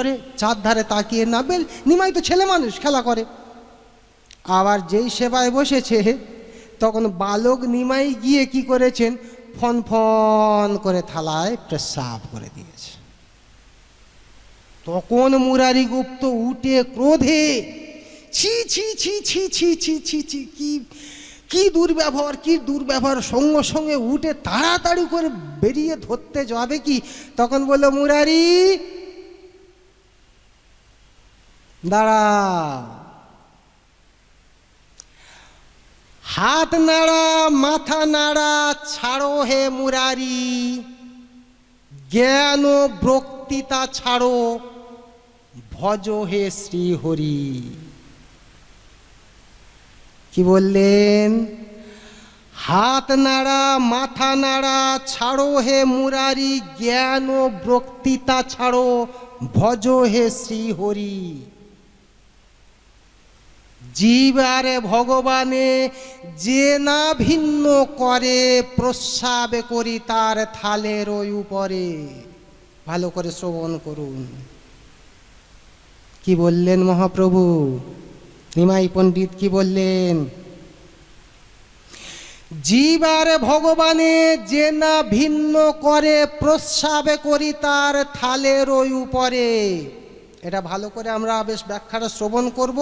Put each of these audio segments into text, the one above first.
করে চার ধারে তাকিয়ে না বেল নিমাই তো ছেলে মানুষ খেলা করে। আবার যেই সেবায় বসেছে, তখন বালক নিমাই গিয়ে কি করেছেন? ফন ফন করে থালায় প্রস্রাব করে দিয়েছে। তখন মুরারি গুপ্ত উঠে ক্রোধে, ছি ছি ছি ছি ছি ছি ছি ছি, কি কি দুর্ব্যবহার কি দুর্ব্যবহার, সঙ্গে সঙ্গে উঠে তাড়াতাড়ি করে বেরিয়ে ধরতে যাবে কি? তখন বলল, মুরারি দাঁড়া। হাত নাড়া, মাথা নাড়া, ছাড়ো হে মুরারি। জ্ঞান ও বক্তৃতা ছাড়ো, ভজ হে শ্রীহরি। কি বললেন? হাত নাড়া, মাথা নাড়া, ছাড়ো হে মুরারি, জ্ঞান ও বক্তৃতা ছাড়ো, ভজ হে শ্রীহরি। জীব আর ভগবানে যে না ভিন্ন করে প্রস্রাব করি তার থালের ওই উপরে। ভালো করে শ্রবণ করুন। কি বললেন মহাপ্রভু? নিমাই পণ্ডিত কি বললেন? জীব আর ভগবানে যে না ভিন্ন করে প্রস্রাবে করি তার থালের ওই উপরে। এটা ভালো করে আমরা বেশ ব্যাখ্যাটা শ্রবণ করব,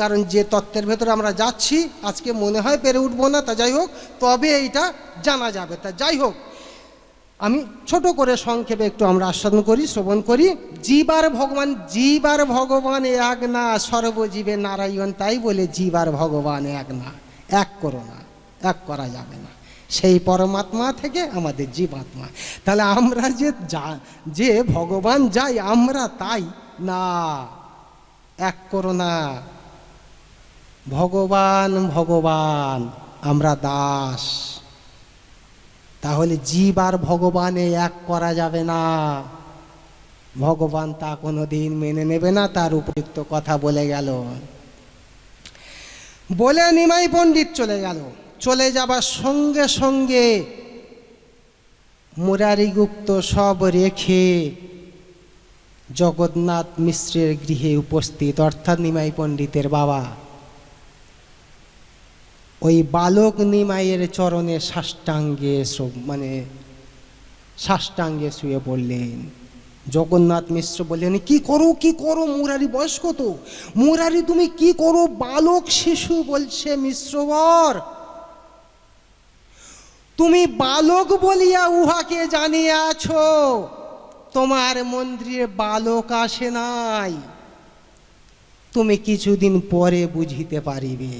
কারণ যে তত্ত্বের ভেতরে আমরা যাচ্ছি, আজকে মনে হয় পেরে উঠবো না, তা যাই হোক, তবে এইটা জানা যাবে। তা যাই হোক, আমি ছোট করে সংক্ষেপে একটু আমরা আস্বাদন করি, শ্রবণ করি। জীব আর ভগবান জীব আর ভগবান এক না, সর্বজীবে নারায়ণ, তাই বলে জীব আর ভগবান এক না। এক করো না, এক করা যাবে না। সেই পরমাত্মা থেকে আমাদের জীবাত্মা। তাহলে আমরা যে যা, যে ভগবান যাই, আমরা তাই? না। এক করো না। ভগবান ভগবান, আমরা দাস। তাহলে জীব আর ভগবানে এক করা যাবে না। ভগবান তা কোনো দিন মেনে নেবে না, তার উপযুক্ত কথা বলে গেল। বলে নিমাই পণ্ডিত চলে গেল। চলে যাবার সঙ্গে সঙ্গে মুরারিগুপ্ত সব রেখে জগন্নাথ মিশ্রের গৃহে উপস্থিত, অর্থাৎ নিমাই পণ্ডিতের বাবা। ওই বালক নিমাইয়ের চরণে সাষ্টাঙ্গে মানে সাষ্টাঙ্গে শুয়ে পড়লেন। জগন্নাথ মিশ্র বললেন, কি করো কি করো মুরারি, বয়স্ক তো? মুরারি তুমি কি করো? বালক শিশু বলছে মিশ্রবর। তুমি বালক বলিয়া উহাকে জানিয়াছ, তোমার মন্দিরে বালক আসে নাই। তুমি কিছুদিন পরে বুঝিতে পারিবে।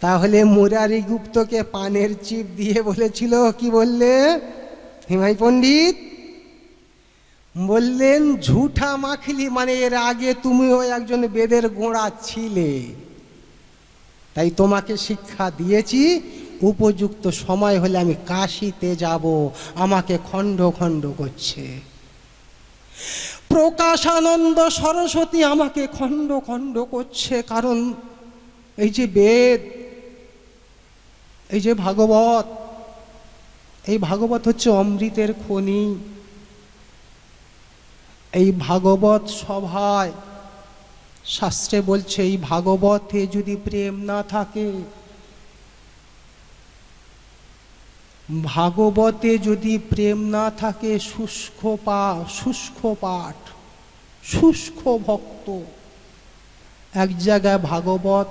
তাহলে মুরারি গুপ্তকে পানের চিপ দিয়ে বলেছিল, কি বললে? হিমাই পণ্ডিত, বললেন, ঝুঠা মাখলি মানে এর আগে তুমিও একজন বেদের গোড়া ছিলে। তাই তোমাকে শিক্ষা দিয়েছি, উপযুক্ত সময় হলে আমি কাশিতে যাব, আমাকে খণ্ড খণ্ড করছে। প্রকাশানন্দ সরস্বতী আমাকে খণ্ড খণ্ড করছে, কারণ এই যে বেদ, এই যে ভাগবত, এই ভাগবত হচ্ছে অমৃতের খনি। এই ভাগবত সভায় শাস্ত্রে বলছে, এই ভাগবতে যদি প্রেম না থাকে, ভাগবতে যদি প্রেম না থাকে, শুষ্ক পা, শুষ্ক পাঠ, শুষ্ক ভক্ত। এক জায়গায় ভাগবত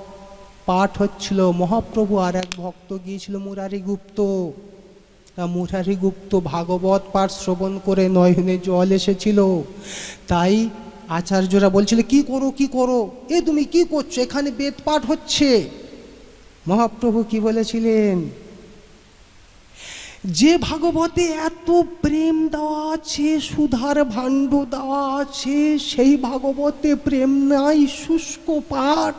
পাঠ হচ্ছিল, মহাপ্রভু আর এক ভক্ত গিয়েছিল মুরারি গুপ্ত। তা গুপ্ত ভাগবত পাঠ শ্রবণ করে নয়নে জল এসেছিল। তাই আচার্যরা বলছিল, কি করো কি করো? এ তুমি কি করছ? এখানে বেদ পাঠ হচ্ছে। মহাপ্রভু কি বলেছিলেন? যে ভাগবতে এত প্রেম দেওয়া আছে, সুধার ভাণ্ড দেওয়া আছে, সেই ভাগবতে প্রেম নাই, শুষ্ক পাঠ।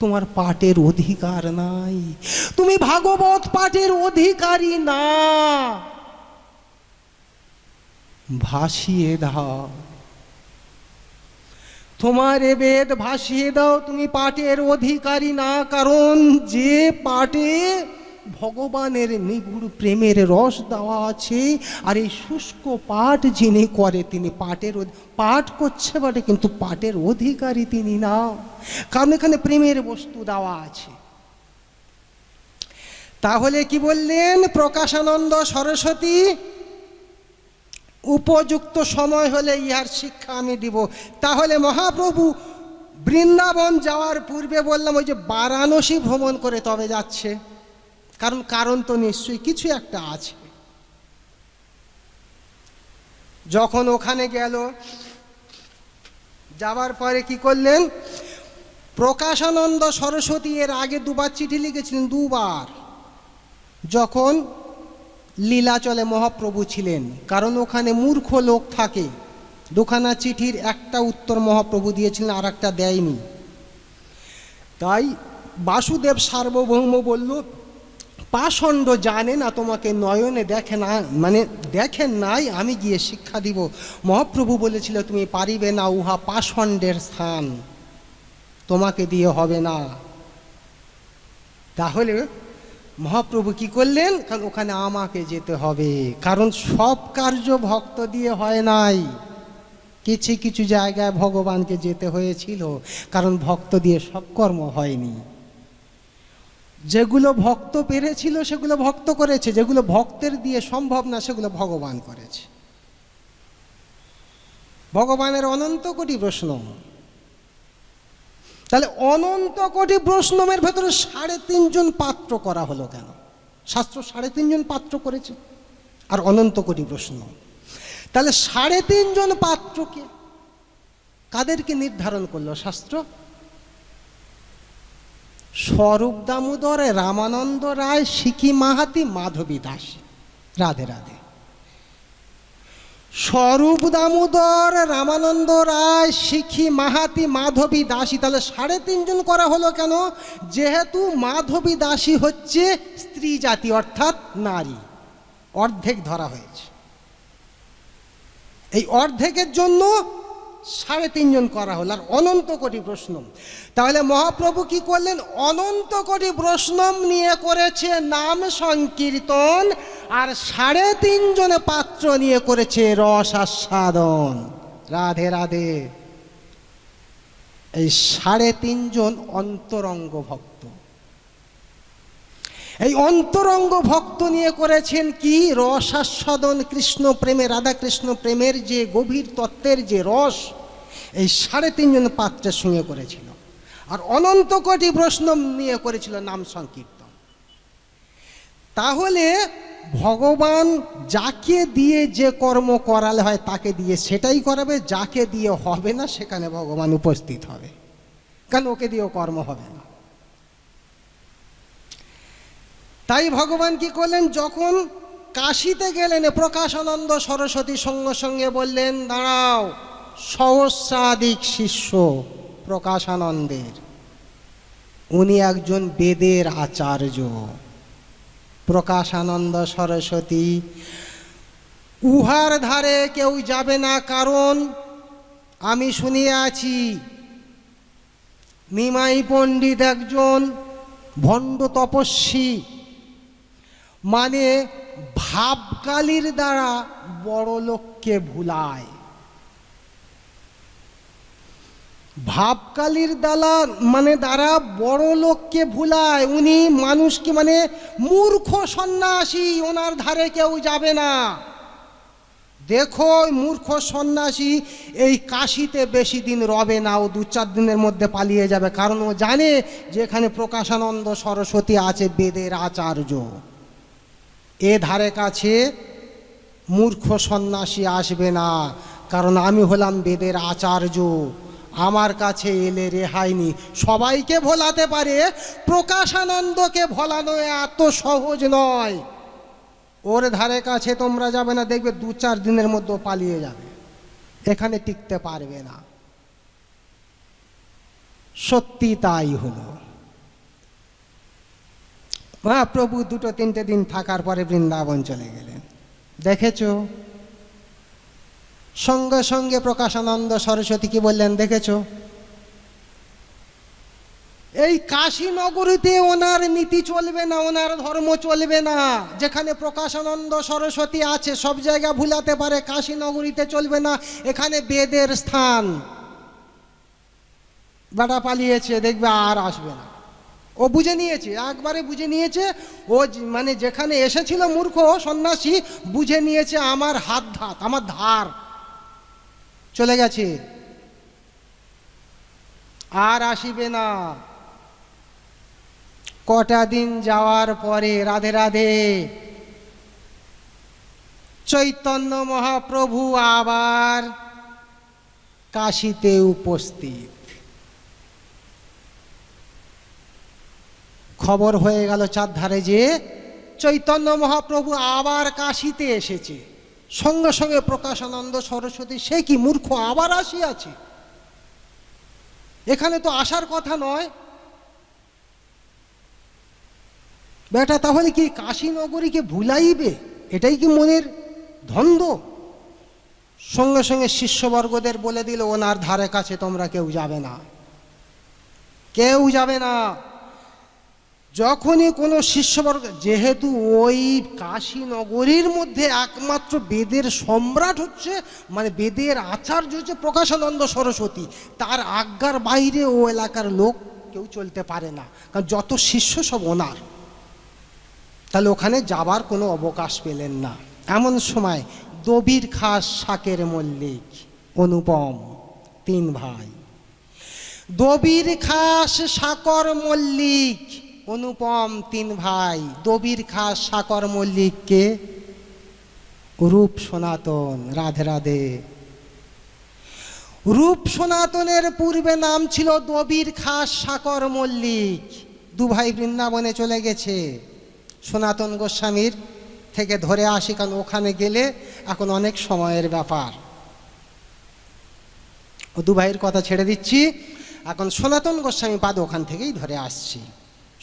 তোমার পাঠের অধিকার নাই। তুমি ভাগবত পাঠের অধিকারী না। ভাসিয়ে দাও। তোমার বেদ ভাসিয়ে দাও, তুমি পাটের অধিকারী না, কারণ যে পাটে ভগবানের নিগুড় প্রেমের রস দেওয়া আছে, আর এই শুষ্ক পাঠ যিনি করে, তিনি অধি- পাঠ করছে বটে, কিন্তু পাটের অধিকারী তিনি না। কারণ এখানে প্রেমের বস্তু দেওয়া আছে। তাহলে কি বললেন প্রকাশানন্দ সরস্বতী? উপযুক্ত সময় হলে ইহার শিক্ষা আমি দিব। তাহলে মহাপ্রভু বৃন্দাবন যাওয়ার পূর্বে বললাম, ওই যে বারাণসী ভ্রমণ করে তবে যাচ্ছে। কারণ কারণ তো নিশ্চয়ই, কিছু একটা আছে। যখন ওখানে গেল, যাওয়ার পরে কি করলেন? প্রকাশানন্দ সরস্বতী এর আগে দুবার চিঠি লিখেছিলেন, দুবার। যখন লীলাচলে মহাপ্রভু ছিলেন, কারণ ওখানে মূর্খ লোক থাকে। দুখানা চিঠির একটা উত্তর মহাপ্রভু দিয়েছিলেন আর একটা দেয়নি। তাই বাসুদেব সার্বভৌম বলল, পাষণ্ড জানে না তোমাকে, নয়নে দেখে না মানে দেখেন নাই, আমি গিয়ে শিক্ষা দিব। মহাপ্রভু বলেছিল, তুমি পারিবে না উহা পাষণ্ডের স্থান, তোমাকে দিয়ে হবে না। তাহলে মহাপ্রভু কি করলেন? কারণ ওখানে আমাকে যেতে হবে। কারণ সব কার্য ভক্ত দিয়ে হয় নাই। কিছু কিছু জায়গায় ভগবানকে যেতে হয়েছিল। কারণ ভক্ত দিয়ে সব কর্ম হয়নি। যেগুলো ভক্ত পেরেছিল, সেগুলো ভক্ত করেছে। যেগুলো ভক্তের দিয়ে সম্ভব না, সেগুলো ভগবান করেছে। ভগবানের অনন্ত কোটি প্রশ্ন। তাহলে অনন্ত কোটি প্রশ্নমের ভেতরে সাড়ে তিনজন পাত্র করা হলো কেন? শাস্ত্র সাড়ে তিনজন পাত্র করেছে। আর অনন্ত কোটি প্রশ্ন। তাহলে সাড়ে তিনজন পাত্রকে কাদেরকে নির্ধারণ করল শাস্ত্র? স্বরূপ দামোদর, রামানন্দ রায়, সিকি মাহাতি, মাধবী দাস। রাধে রাধে। স্বরূপ দামোদর রামানন্দ রায়, শিখি, মাহাতি, মাধবী দাসী। তাহলে সাড়ে তিনজন করা হলো কেন? যেহেতু মাধবী দাসী হচ্ছে স্ত্রী জাতি, অর্থাৎ নারী। অর্ধেক ধরা হয়েছে। এই অর্ধেকের জন্য সাড়ে তিনজন করা হলো, আর অনন্ত কোটি প্রশ্ন। তাহলে মহাপ্রভু কি করলেন? অনন্ত কোটি প্রশ্ন নিয়ে করেছে নাম সংকীর্তন আর সাড়ে তিনজনে পাত্র নিয়ে করেছে রস আস্বাদন। রাধে রাধে। এই সাড়ে তিনজন অন্তরঙ্গ ভক্ত। এই অন্তরঙ্গ ভক্ত নিয়ে করেছেন কি? রস আস্বাদন, কৃষ্ণ প্রেমে রাধা কৃষ্ণ প্রেমের যে গভীর তত্ত্বের যে রস, এই সাড়ে তিনজন পাত্রের সঙ্গে করেছিল। আর অনন্ত কোটি প্রশ্ন নিয়ে করেছিল নাম সংকীর্তন। তাহলে ভগবান যাকে দিয়ে যে কর্ম করালে হয় তাকে দিয়ে সেটাই করাবে, যাকে দিয়ে হবে না সেখানে ভগবান উপস্থিত হবে। কারণ ওকে দিয়েও কর্ম হবে না। তাই ভগবান কি করলেন? যখন কাশিতে গেলেন, প্রকাশানন্দ সরস্বতী সঙ্গে সঙ্গে বললেন, দাঁড়াও, সহস্রাধিক শিষ্য প্রকাশানন্দের। উনি একজন বেদের আচার্য। প্রকাশানন্দ সরস্বতী। উহার ধারে কেউ যাবে না, কারণ আমি শুনিয়ে আছি, নিমাই পণ্ডিত একজন ভণ্ড তপস্বী মানে ভাবকালির দ্বারা বড় লোককে ভুলায়। ভাবকালির দ্বারা মানে দ্বারা বড় লোককে ভুলায়, উনি মানুষকে মানে মূর্খ সন্ন্যাসী, ওনার ধারে কেউ যাবে না। দেখো মূর্খ সন্ন্যাসী এই কাশিতে বেশি দিন রবে না, ও দু চার দিনের মধ্যে পালিয়ে যাবে, কারণ ও জানে যে এখানে প্রকাশানন্দ সরস্বতী আছে বেদের আচার্য। এ ধারে কাছে মূর্খ সন্ন্যাসী আসবে না, কারণ আমি হলাম বেদের আচার্য। আমার কাছে এলে রেহাইনি সবাইকে ভোলাতে পারে, প্রকাশানন্দকে ভোলানো এত সহজ নয়। ওর ধারে কাছে তোমরা যাবে না, দেখবে দু চার দিনের মধ্যে পালিয়ে যাবে। এখানে টিকতে পারবে না। সত্যি তাই হলো। মহাপ্রভু দুটো তিনটে দিন থাকার পরে বৃন্দাবন চলে গেলেন। দেখেছ? সঙ্গে সঙ্গে প্রকাশানন্দ সরস্বতী কি বললেন দেখেছ? এই কাশীনগরীতে ওনার নীতি চলবে না, ওনার ধর্ম চলবে না। যেখানে প্রকাশানন্দ সরস্বতী আছে, সব জায়গা ভুলাতে পারে, কাশীনগরীতে চলবে না, এখানে বেদের স্থান। বেটা পালিয়েছে, দেখবে আর আসবে না। ও বুঝে নিয়েছে, একবারে বুঝে নিয়েছে, ও মানে যেখানে এসেছিল মূর্খ সন্ন্যাসী, বুঝে নিয়েছে আমার হাত ধাত আমার ধার। চলে গেছে। আর আসিবে না। কটা দিন যাওয়ার পরে রাধে রাধে চৈতন্য মহাপ্রভু আবার কাশিতে উপস্থিত। খবর হয়ে গেল চারধারে যে চৈতন্য মহাপ্রভু আবার কাশিতে এসেছে। সঙ্গে সঙ্গে প্রকাশানন্দ সরস্বতী, সে কি মূর্খ? আবার আসিয়াছে। এখানে তো আসার কথা নয়। বেটা, তাহলে কি কাশীনগরীকে ভুলাইবে? এটাই কি মনের ধন্দ? সঙ্গে সঙ্গে শিষ্যবর্গদের বলে দিল, ওনার ধারে কাছে তোমরা কেউ যাবে না। কেউ যাবে না। যখনই কোনো শিষ্যবর্গ যেহেতু ওই কাশীনগরীর মধ্যে একমাত্র বেদের সম্রাট হচ্ছে মানে বেদের আচার্য হচ্ছে প্রকাশানন্দ সরস্বতী, তার আজ্ঞার বাইরে ও এলাকার লোক কেউ চলতে পারে না, কারণ যত শিষ্য সব ওনার। তাহলে ওখানে যাবার কোনো অবকাশ পেলেন না। এমন সময় দবির খাস শাকের মল্লিক, অনুপম, তিন ভাই, দবির খাস সাকর মল্লিক অনুপম তিন ভাই, দবির খাস সাকর মল্লিককে রূপ সনাতন, রাধে রাধে। রূপ সনাতনের পূর্বে নাম ছিল দবির খাস সাকর মল্লিক। দু ভাই বৃন্দাবনে চলে গেছে। সনাতন গোস্বামীর থেকে ধরে আসি, কারণ ওখানে গেলে এখন অনেক সময়ের ব্যাপার। ও দু ভাইয়ের কথা ছেড়ে দিচ্ছি। এখন সনাতন গোস্বামী পাদ ওখান থেকেই ধরে আসছি।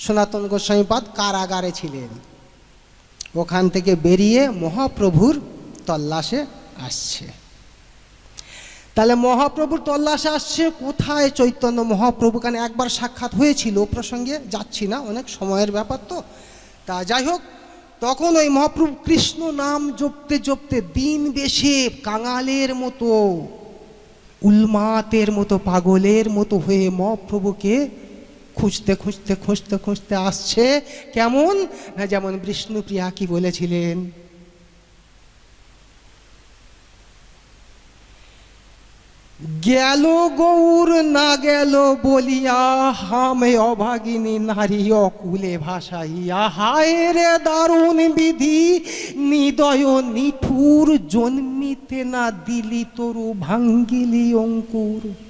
সনাতন গোস্বামী পাদ কারাগারে ছিলেন। ওখান থেকে বেরিয়ে মহাপ্রভুর তল্লাশে আসছে। তাহলে মহাপ্রভুর তল্লাশে আসছে, কোথায় চৈতন্য মহাপ্রভু? কানে একবার সাক্ষাৎ হয়েছিল, ও প্রসঙ্গে যাচ্ছি না, অনেক সময়ের ব্যাপার তো। তা যাই হোক, তখন ওই মহাপ্রভু কৃষ্ণ নাম জপতে জপতে দিন বেশে কাঙালের মতো উন্মাতের মতো, পাগলের মতো হয়ে মহাপ্রভুকে খুঁজতে খুঁজতে খুঁজতে খুঁজতে আসছে। কেমন? না যেমন বিষ্ণুপ্রিয়া কি বলেছিলেন? গেল গৌর, না গেল বলিয়া, হামে অভাগিনী নারী অকুলে ভাসাইয়া, হায় রে দারুণ বিধি, নিদয় নিঠুর জন্মিতে না দিলি তরু ভাঙ্গিলি অঙ্কুর।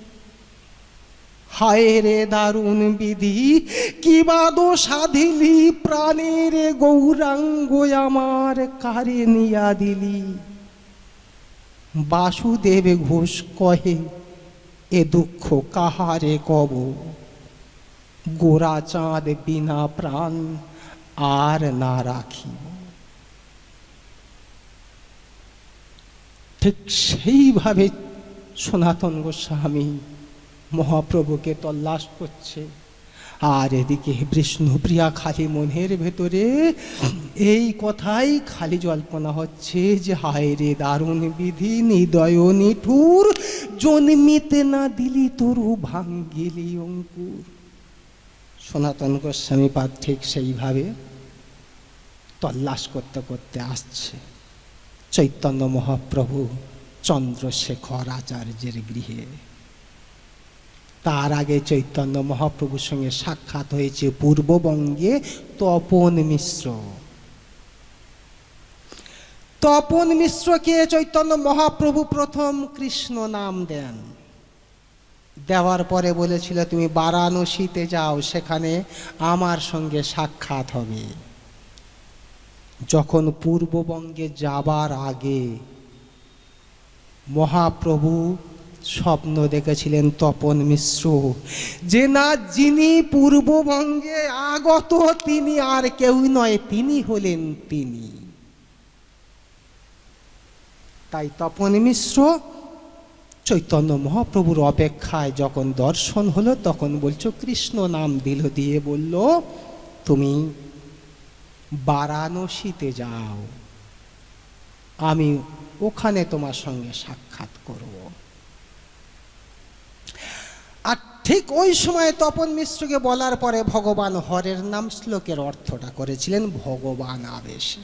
হায় রে দারুণ বিধি কিবাদ সাধিলি প্রাণের গৌরাঙ্গ আমার কারে নিয়া দিলি। বাসুদেব ঘোষ কহে, এ দুঃখ কাহারে কব? গোরা চাঁদ বিনা প্রাণ আর না রাখি। ঠিক সেইভাবে সনাতন গোস্বামী মহাপ্রভুকে তল্লাশ করছে। আর এদিকে বিষ্ণুপ্রিয়া খালি মনের ভেতরে এই কথাই খালি জল্পনা হচ্ছে যে, হায় রে দারুণ বিধি, নিদয় নিঠুর, জন্মিতে না দিলি তরু ভাঙ্গিলি অঙ্কুর। সনাতন গোস্বামী পাদ ঠিক সেইভাবে তল্লাশ করতে করতে আসছে। চৈতন্য মহাপ্রভু চন্দ্রশেখর আচার্যের গৃহে। তার আগে চৈতন্য মহাপ্রভুর সঙ্গে সাক্ষাৎ হয়েছে পূর্ববঙ্গে তপন মিশ্র। তপন মিশ্রকে চৈতন্য মহাপ্রভু প্রথম কৃষ্ণ নাম দেন। দেওয়ার পরে বলেছিল, তুমি বারাণসীতে যাও, সেখানে আমার সঙ্গে সাক্ষাৎ হবে। যখন পূর্ববঙ্গে যাবার আগে মহাপ্রভু স্বপ্ন দেখেছিলেন তপন মিশ্র। যে না যিনি পূর্ববঙ্গে আগত, তিনি আর কেউ নয়, তিনি হলেন তিনি। তাই তপন মিশ্র চৈতন্য মহাপ্রভুর অপেক্ষায় যখন দর্শন হলো, তখন বলছো, কৃষ্ণ নাম দিল দিয়ে বলল, তুমি বারাণসীতে যাও। আমি ওখানে তোমার সঙ্গে সাক্ষাৎ করব আর ঠিক ওই সময় তপন মিশ্রকে বলার পরে ভগবান হরের নাম শ্লোকের অর্থটা করেছিলেন ভগবান আবেশে।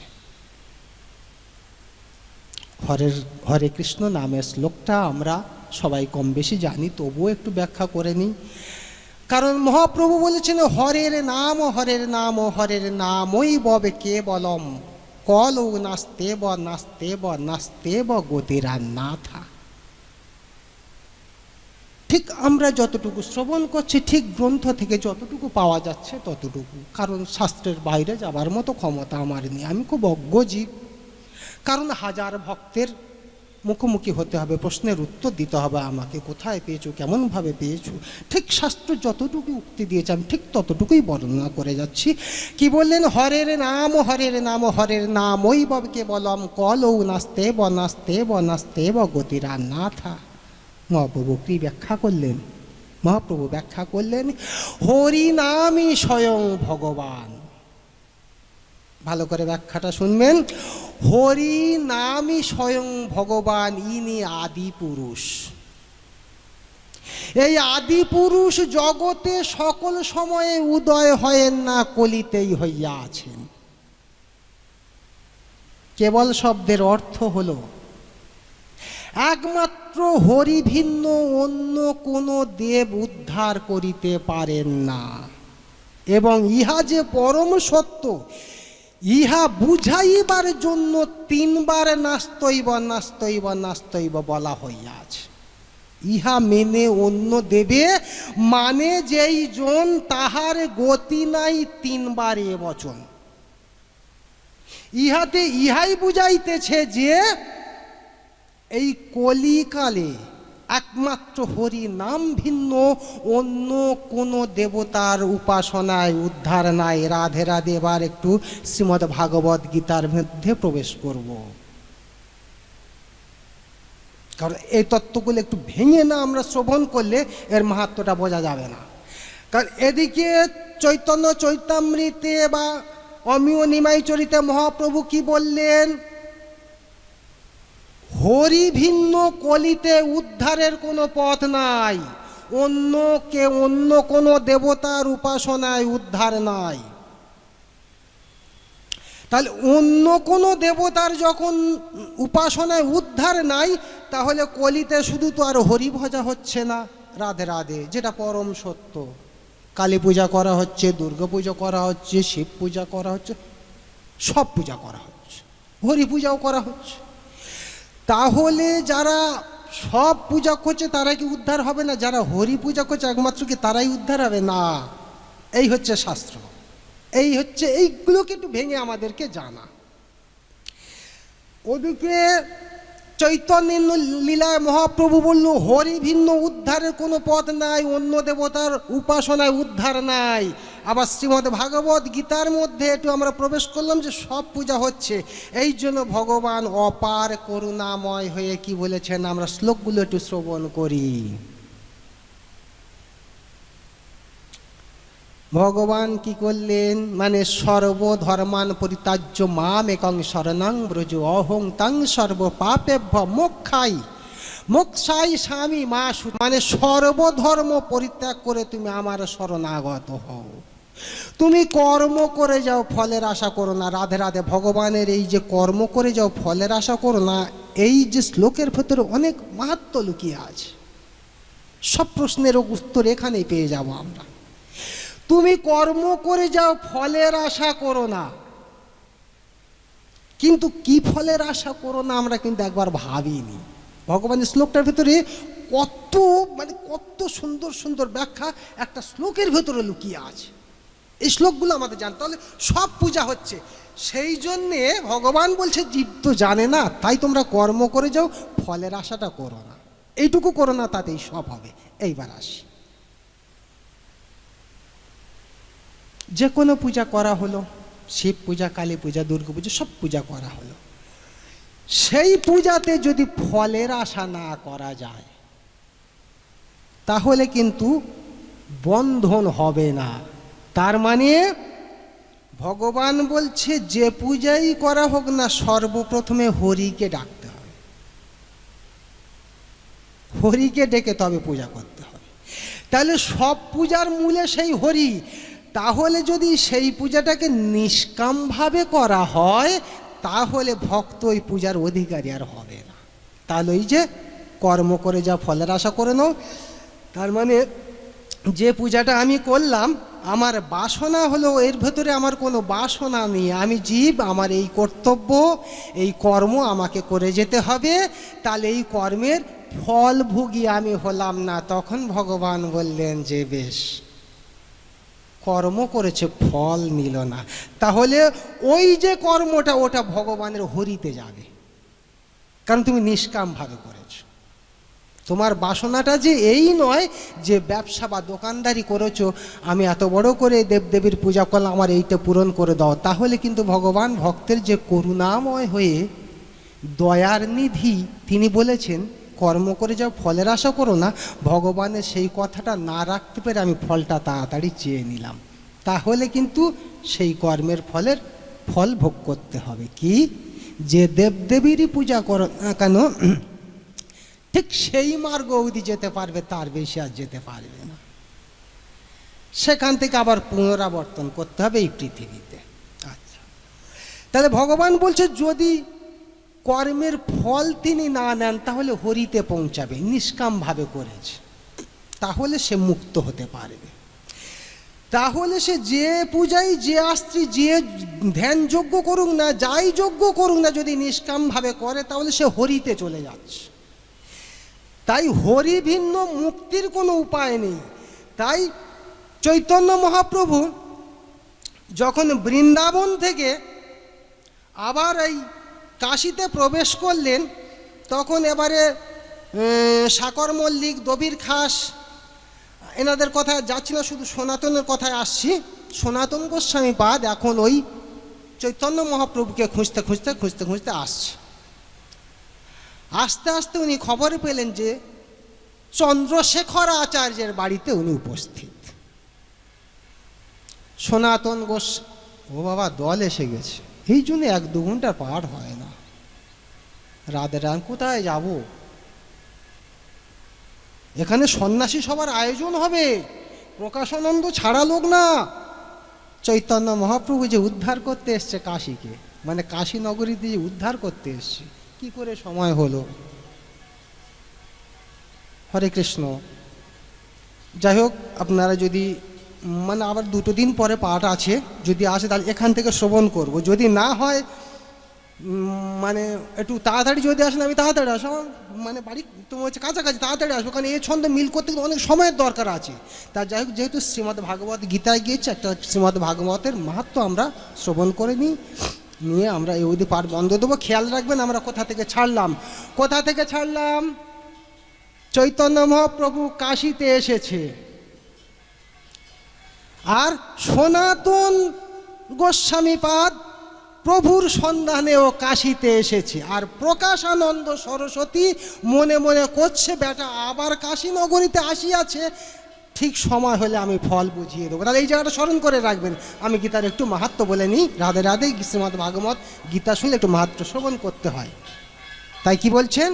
হরের, হরে কৃষ্ণ নামের শ্লোকটা আমরা সবাই কম বেশি জানি, তবুও একটু ব্যাখ্যা করে নিই। কারণ মহাপ্রভু বলেছেন, হরের নাম হরের নাম, হরের নামই ববে কে বলম কল নাস্তে ব নাস্তে ব নাস্তে ব গতিরা না থা ঠিক আমরা যতটুকু শ্রবণ করছি, ঠিক গ্রন্থ থেকে যতটুকু পাওয়া যাচ্ছে ততটুকু। কারণ শাস্ত্রের বাইরে যাবার মতো ক্ষমতা আমার নেই। আমি খুব অজ্ঞ জীব। কারণ হাজার ভক্তের মুখোমুখি হতে হবে, প্রশ্নের উত্তর দিতে হবে আমাকে। কোথায় পেয়েছ? কেমনভাবে পেয়েছ? ঠিক শাস্ত্র যতটুকু উক্তি দিয়েছে, আমি ঠিক ততটুকুই বর্ণনা করে যাচ্ছি। কি বললেন? হরের নাম হরের নাম হরের নাম ওই ববকে বলম কলৌ নাস্তে ব নাস্তে ব নাস্তে ব গতিরা না থা মহাপ্রভু কি ব্যাখ্যা করলেন। মহাপ্রভু ব্যাখ্যা করলেন, হরি নামই স্বয়ং ভগবান। ভালো করে ব্যাখ্যাটা শুনবেন। হরি নামই স্বয়ং ভগবান, ইনি আদি পুরুষ। এই আদি পুরুষ জগতে সকল সময়ে উদয় হয়েন না, কলিতেই হইয়া আছেন। কেবল শব্দের অর্থ হল, একমাত্র হরি ভিন্ন অন্য কোনো দেব উদ্ধার করিতে পারেন না। এবং ইহা যে পরম সত্য, ইহা বুঝাইবার জন্য তিনবার নাস্তৈব নাস্তৈব নাস্তৈব বলা হইয়াছে। ইহা মেনে অন্য দেবে মানে যেই জন তাহার গতি নাই তিনবার এ বচন। ইহাতে ইহাই বুঝাইতেছে যে এই কলিকালে একমাত্র হরি নাম ভিন্ন, অন্য কোনো দেবতার উপাসনায় উদ্ধার নাই। রাধে রাধে, এবার একটু শ্রীমদ্ ভাগবত গীতার মধ্যে প্রবেশ করব। কারণ এই তত্ত্বগুলো একটু ভেঙে না আমরা শ্রবণ করলে এর মাহাত্মটা বোঝা যাবে না। কারণ এদিকে চৈতন্য চৈতামৃতে বা অমিয় নিমাই চরিতে মহাপ্রভু কি বললেন? হরি ভিন্ন কলিতে উদ্ধারের কোনো পথ নাই। অন্য কে অন্য কোনো দেবতার উপাসনায় উদ্ধার নাই। তাহলে অন্য কোনো দেবতার যখন উপাসনায় উদ্ধার নাই, তাহলে কলিতে শুধু তো আর হরি ভজা হচ্ছে না, রাধে রাধে, যেটা পরম সত্য। কালী পূজা করা হচ্ছে, দুর্গা পূজা করা হচ্ছে, শিব পূজা করা হচ্ছে, সব পূজা করা হচ্ছে। হরি পূজাও করা হচ্ছে। তাহলে যারা সব পূজা করছে তারা কি উদ্ধার হবে না? যারা হরি পূজা করছে একমাত্র কি তারাই উদ্ধার হবে? না। এই হচ্ছে শাস্ত্র। এই হচ্ছে, এইগুলোকে একটু ভেঙে আমাদেরকে জানা। ওদিকে চৈতন্য লীলায় মহাপ্রভু বলল, হরি ভিন্ন উদ্ধারের কোনো পথ নাই, অন্য দেবতার উপাসনায় উদ্ধার নাই। আবার শ্রীমদ ভাগবত গীতার মধ্যে একটু আমরা প্রবেশ করলাম যে সব পূজা হচ্ছে। এই জন্য ভগবান অপার করুণাময় হয়ে কি বলেছেন? আমরা শ্লোকগুলো একটু শ্রবণ করি। ভগবান কি করলেন? মানে সর্বধর্মান পরিতাজ্য মাম একং শরণাং ব্রজ অহং তাং সর্ব পাপেভ্য মোক্ষাই। মোক্ষাই স্বামী মা মানে সর্বধর্ম পরিত্যাগ করে তুমি আমার শরণাগত হও। তুমি কর্ম করে যাও, ফলের আশা করো না। রাধে রাধে, ভগবানের এই যে কর্ম করে যাও, ফলের আশা করো না, এই যে শ্লোকের ভেতরে অনেক মাহাত্ম লুকিয়ে আছে। সব প্রশ্নের উত্তর এখানেই পেয়ে যাব আমরা। তুমি কর্ম করে যাও, ফলের আশা করো না। কিন্তু কি ফলের আশা করো না আমরা কিন্তু একবার ভাবিনি। ভগবানের শ্লোকটার ভেতরে কত মানে কত সুন্দর সুন্দর ব্যাখ্যা একটা শ্লোকের ভেতরে লুকিয়ে আছে। এই শ্লোকগুলো আমাদের জানতে হলে সব পূজা হচ্ছে। সেই জন্যে ভগবান বলছে, জীব তো জানে না, তাই তোমরা কর্ম করে যাও, ফলের আশাটা করো না। এইটুকু করো না, তাতেই সব হবে। এইবার আসি। যে কোনো পূজা করা হলো, শিব পূজা, কালী পূজা, দুর্গা পূজা, সব পূজা করা হলো। সেই পূজাতে যদি ফলের আশা না করা যায়, তাহলে কিন্তু বন্ধন হবে না। তার মানে ভগবান বলছে, যে পূজাই করা হোক না, সর্বপ্রথমে হরিকে ডাকতে হবে। হরিকে ডেকে তবে পূজা করতে হবে। তাহলে সব পূজার মূলে সেই হরি। তাহলে যদি সেই পূজাটাকে নিষ্কামভাবে করা হয়, তাহলে ভক্ত ওই পূজার অধিকারী আর হবে না। তাহলে ওই যে কর্ম করে যা ফলের আশা করে নাও। তার মানে যে পূজাটা আমি করলাম আমার বাসনা হলো, এর ভেতরে আমার কোনো বাসনা নেই। আমি জীব, আমার এই কর্তব্য, এই কর্ম আমাকে করে যেতে হবে। তাহলে এই কর্মের ফল ভুগি আমি হলাম না। তখন ভগবান বললেন যে, বেশ, কর্ম করেছে, ফল নিল না। তাহলে ওই যে কর্মটা, ওটা ভগবানের হরিতে যাবে। কারণ তুমি নিষ্কামভাবে করেছ। তোমার বাসনাটা যে এই নয় যে ব্যবসা বা দোকানদারি করেছ, আমি এত বড় করে দেবদেবীর পূজা করলাম, আমার এইটা পূরণ করে দাও। তাহলে কিন্তু ভগবান ভক্তের যে করুণাময় হয়ে দয়ার নিধি, তিনি বলেছেন, কর্ম করে যাও, ফলের আশা করো না, ভগবানের সেই কথাটা না রাখতে পেরে আমি ফলটা তাড়াতাড়ি চেয়ে নিলাম। তাহলে কিন্তু সেই কর্মের ফলের ফল ভোগ করতে হবে। কি? যে দেবদেবীরই পূজা করো কেন ঠিক সেই মার্গ অবধি যেতে পারবে, তার বেশি আর যেতে পারবে না। সেখান থেকে আবার পুনরাবর্তন করতে হবে এই পৃথিবীতে। আচ্ছা। তাহলে ভগবান বলছে, যদি কর্মের ফল তিনি না নেন, তাহলে হরিতে পৌঁছাবে, নিষ্কামভাবে করেছে। তাহলে সে মুক্ত হতে পারবে। তাহলে সে যে পূজাই যে আস্ত্রী, যে ধ্যান যজ্ঞ করুক না, যাই যোগ্য করুক না, যদি নিষ্কামভাবে করে, তাহলে সে হরিতে চলে যাচ্ছে। তাই হরি ভিন্ন মুক্তির কোনো উপায় নেই। তাই চৈতন্য মহাপ্রভু যখন বৃন্দাবন থেকে আবার এই কাশিতে প্রবেশ করলেন, তখন এবারে সাকর মল্লিক, দবির খাস, এনাদের কথা যাচ্ছি না, শুধু সনাতনের কথায় আসছি। সনাতন গোস্বামী পাদ এখন ওই চৈতন্য মহাপ্রভুকে খুঁজতে খুঁজতে খুঁজতে খুঁজতে আসছে। আস্তে আস্তে উনি খবর পেলেন যে চন্দ্রশেখর আচার্যের বাড়িতে উনি উপস্থিত। সনাতন গোস ও বাবা, দল এসে গেছে। এই জন্য এক দু ঘণ্টা পার হয় না। রাধে রাম, কোথায় যাব? এখানে সন্ন্যাসী সবার আয়োজন হবে। প্রকাশানন্দ ছাড়া লোক না। চৈতন্য মহাপ্রভু যে উদ্ধার করতে এসছে কাশীকে মানে কাশী নগরীতে যে উদ্ধার করতে এসছে। কি করে সময় হলো? হরে কৃষ্ণ। যাই হোক আপনারা যদি মানে আবার দুটো দিন পরে পাঠ আছে, যদি আসে তাহলে এখান থেকে শ্রবণ করব। যদি না হয় মানে একটু তাড়াতাড়ি যদি আসেন আমি তাড়াতাড়ি আমার মানে বাড়ি তোমার হচ্ছে কাছাকাছি, তাড়াতাড়ি আসব। কারণ এই ছন্দ মিল করতে অনেক সময়ের দরকার আছে। তা যাই হোক, যেহেতু শ্রীমদ ভাগবত গীতায় গিয়েছে, একটা শ্রীমদ ভাগবতের মাহাত্ম আমরা শ্রবণ করে নিই। নিয়ে আমরা অবধি পাঠ বন্ধ দেবো। খেয়াল রাখবেন আমরা কোথা থেকে ছাড়লাম। কোথা থেকে ছাড়লাম? চৈতন্য মহাপ্রভু কাশিতে এসেছে। আর সনাতন গোস্বামীপাদ প্রভুর সন্ধানেও কাশিতে এসেছে। আর প্রকাশানন্দ সরস্বতী মনে মনে করছে, বেটা, আবার কাশী নগরীতে আসিয়াছে? ঠিক সময় হলে আমি ফল বুঝিয়ে দেবো। তাহলে এই জায়গাটা স্মরণ করে রাখবেন। আমি গীতার একটু মাহাত্ম বলে নিই। রাধে রাধে, শ্রীমদ ভাগবত গীতা শুনলে একটু মাহাত্ম শ্রবণ করতে হয়। তাই কি বলছেন?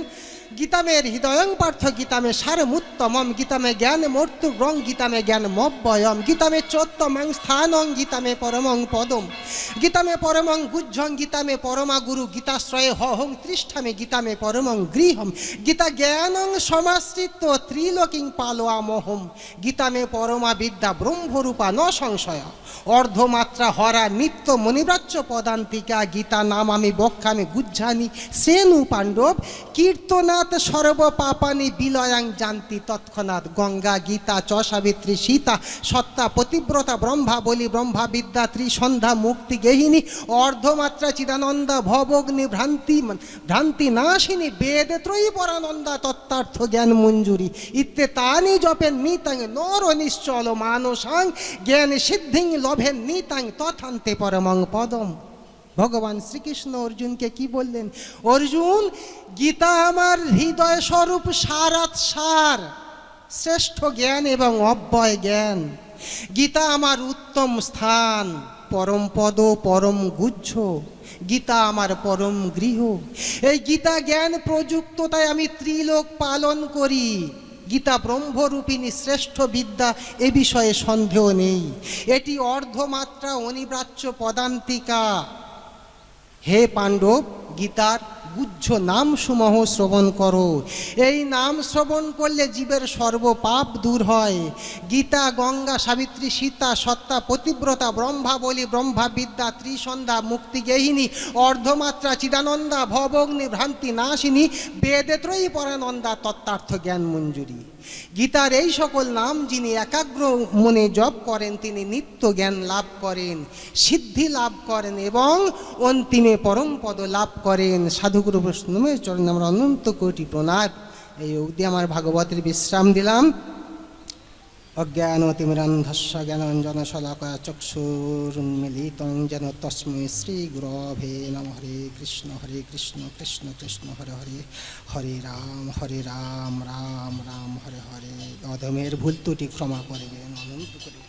গীতামের হৃদয়ং পার্থ গীতামে সারমুত্তমম, গীতামে জ্ঞান মর্তু রং গীতামে জ্ঞান মব্বয়ম গীতামে চোত্তমং স্থানং, গীতামে পরমং পদম, গীতামে পরমং গুজ্জং, গীতামে পরমা গুরু গীতাশ্রয়ে হহং তৃষ্ঠামে, গীতামে পরমং গৃহম, গীতা জ্ঞানং সমাশ্রিত ত্রিলোকিং পালোয়া মোহম গীতামে পরমা বিদ্যা ব্রহ্মরূপা ন সংশয়, অর্ধমাত্রা হরা নিত্য মণিব্রাচ্য পদান্তিকা, গীতা নাম আমি বক্ষামি গুজ্জানি সেনু পাণ্ডব কীর্তনাথ সর্ব পাপানি বিলয়াং জানতি, তৎক্ষণাৎ গঙ্গা, গীতা চ সাবিত্রী সীতা, সত্তা, পতিব্রতা, ব্রহ্মা, বলি, ব্রহ্মা, বিদ্যা, ত্রিসন্ধ্যা, মুক্তি গেহিনী অর্ধমাত্রা, চিদানন্দা, ভবগ্নি, ভ্রান্তি ভ্রান্তি, নাশিনী, বেদ ত্রয়ী পরানন্দা তত্ত্বার্থ, জ্ঞান, মঞ্জুরি, ইত্যে, তানি, জপেন, নিতাং, নর, নিশ্চল, মানসাং, জ্ঞান, সিদ্ধিং, লভেন, নিতাং, তথান্তে, পরমং, পদম। ভগবান শ্রীকৃষ্ণ অর্জুনকে কি বললেন? অর্জুন, গীতা আমার হৃদয় স্বরূপ সারাত সার, শ্রেষ্ঠ জ্ঞান এবং অব্যয় জ্ঞান। গীতা আমার উত্তম স্থান, পরম পদ, পরম গুচ্ছ। গীতা আমার পরম গৃহ। এই গীতা জ্ঞান প্রযুক্ততায় আমি ত্রিলোক পালন করি। গীতা ব্রহ্মরূপিণী শ্রেষ্ঠ বিদ্যা এ বিষয়ে সন্দেহ নেই। এটি অর্ধমাত্রা অনিব্রাচ্য পদান্তিকা। হে পাণ্ডব, গীতার গুজ্জ নাম সমূহ শ্রবণ করো। এই নাম শ্রবণ করলে জীবের সর্বপাপ দূর হয়। গীতা, গঙ্গা, সাবিত্রী, সীতা, সত্তা, পতিব্রতা, ব্রহ্মা, বলি, ব্রহ্মা, বিদ্যা, ত্রিসন্ধ্যা মুক্তিগেহিনী অর্ধমাত্রা, চিদানন্দা, ভবগ্নি, ভ্রান্তি, নাশিনী, বেদে ত্রয়ী পরানন্দা তত্ত্বার্থ জ্ঞান মঞ্জুরি। গীতার এই সকল নাম যিনি একাগ্র মনে জপ করেন, তিনি নিত্য জ্ঞান লাভ করেন, সিদ্ধি লাভ করেন এবং অন্তিমে পরম পদ লাভ করেন। সাধুগুরু বৈষ্ণবের চরণে আমরা অনন্ত কোটি প্রণাম। এই অবধি আমার ভাগবতের বিশ্রাম দিলাম। অজ্ঞানতিমিরন্ধস্য জ্ঞানঞ্জন শলাকা চক্ষুর্মিলিত যেন তস্मै শ্রীগুরভে নম হরে কৃষ্ণ হরে কৃষ্ণ কৃষ্ণ কৃষ্ণ, হরে হরে হরে রাম হরে রাম রাম রাম, হরে হরে। অধমের ভুল ত্রুটি ক্ষমা করবেন, অনন্ত করে